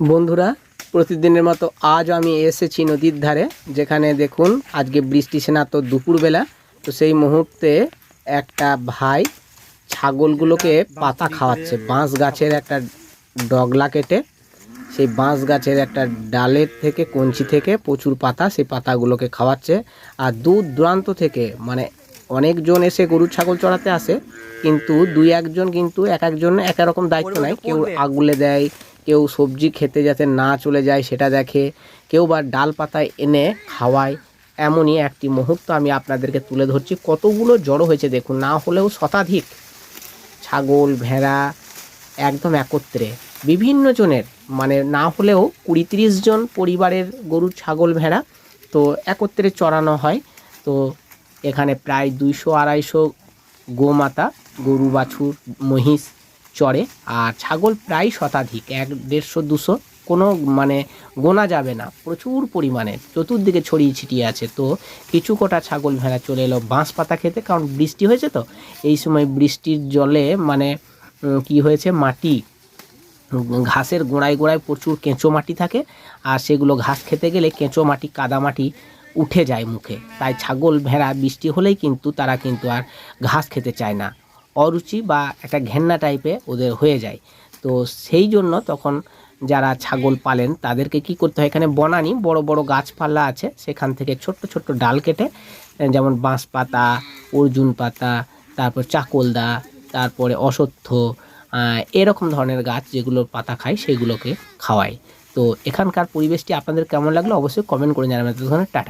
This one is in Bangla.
বন্ধুরা, প্রতিদিনের মতো আজ আমি এসেছি নদীর ধারে, যেখানে দেখুন আজকে বৃষ্টি সেনা তো দুপুরবেলা। তো সেই মুহূর্তে একটা ভাই ছাগলগুলোকে পাতা খাওয়াচ্ছে। বাঁশ গাছের একটা ডগলা কেটে, সেই বাঁশ গাছের একটা ডালের থেকে, কঞ্চি থেকে প্রচুর পাতা সেই পাতাগুলোকে খাওয়াচ্ছে। আর দূর দূরান্ত থেকে মানে অনেকজন এসে গরু ছাগল চড়াতে আসে, কিন্তু দুই একজন কিন্তু এক একজন এক এক রকম দায়িত্ব নেয়। কেউ আগুলে দেয় কেউ সবজি খেতে যাতে না চলে যায় সেটা দেখে, কেউ বা ডাল পাতায় এনে খাওয়ায়, এমনই একটি মুহূর্ত আমি আপনাদেরকে তুলে ধরছি। কতগুলো জড়ো হয়েছে দেখুন, না হলেও শতাধিক। ছাগল, ভেড়া, একদম একত্রে। বিভিন্ন জনের মানে না হলেও কুড়ি তিরিশ জন পরিবারের গরু, ছাগল, ভেড়া, তো একত্রে চড়ানো হয়। তো এখানে প্রায় দুইশো আড়াইশো গোমাতা, গরু, বাছুর, মহিষ চড়ে, আর ছাগল প্রায় শতাধিক, এক দেড়শো, দুশো, কোনো মানে গোনা যাবে না, প্রচুর পরিমাণে, চতুর্দিকে ছড়িয়ে ছিটিয়ে আছে। তো কিছু কটা ছাগল ভেড়া চলে এলো বাঁশ পাতা খেতে, কারণ বৃষ্টি হয়েছে তো, এই সময় বৃষ্টির জলে মানে কি হয়েছে, মাটি, ঘাসের গোড়ায় গোড়ায় প্রচুর কেঁচো মাটি থাকে, আর সেগুলো ঘাস খেতে গেলে কেঁচো মাটি, কাদা মাটি উঠে যায় মুখে। তাই ছাগল, ভেড়া বৃষ্টি হলেই কিন্তু তারা কিন্তু আর ঘাস খেতে চায় না। অরুচি বা একটা ঘেন্না টাইপে ওদের হয়ে যায়। তো সেই জন্য তখন যারা ছাগল পালেন, তাদেরকে কি করতে হয়? এখানে বনানি, বড় বড় গাছপালা আছে, সেখান থেকে ছোট্ট ছোট্ট ডাল কেটে, যেমন বাঁশ পাতা অর্জুন পাতা, তারপর চাকলদা, তারপরে অসত্য এরকম ধরনের গাছ যেগুলোর পাতা খায়, সেগুলোকে খাওয়ায়। তো এখানকার পরিবেশটি আপনাদের কেমন লাগল? অবশ্যই কমেন্ট করে জানাবেন। ধরনের টাটা।